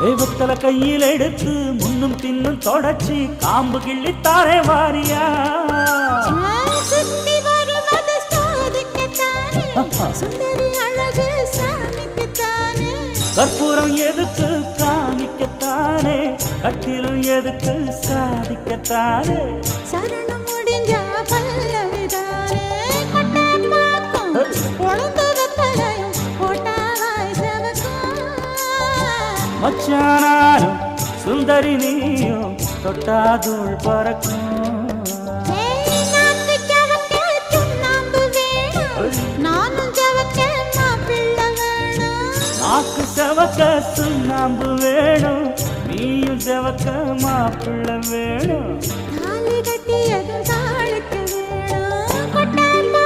தெய்வத்தல கையில் எடுத்து முன்னும் பின்னும் தொடச்சி காம்பு கிள்ளி தாரே வாரியா? கற்பூரம் எதுக்கு காமிக்கத்தானே? கட்டிலும் எதுக்கு சாதிக்கத்தானே? சரணம் மச்சானாலும் சுந்தரி நீயும் தொட்டாதூள் பறக்கும். நாக்கு செவக்க சுண்ணாம்பு வேணும். நீயும் செவக்க மாப்பிள்ளை வேணும்.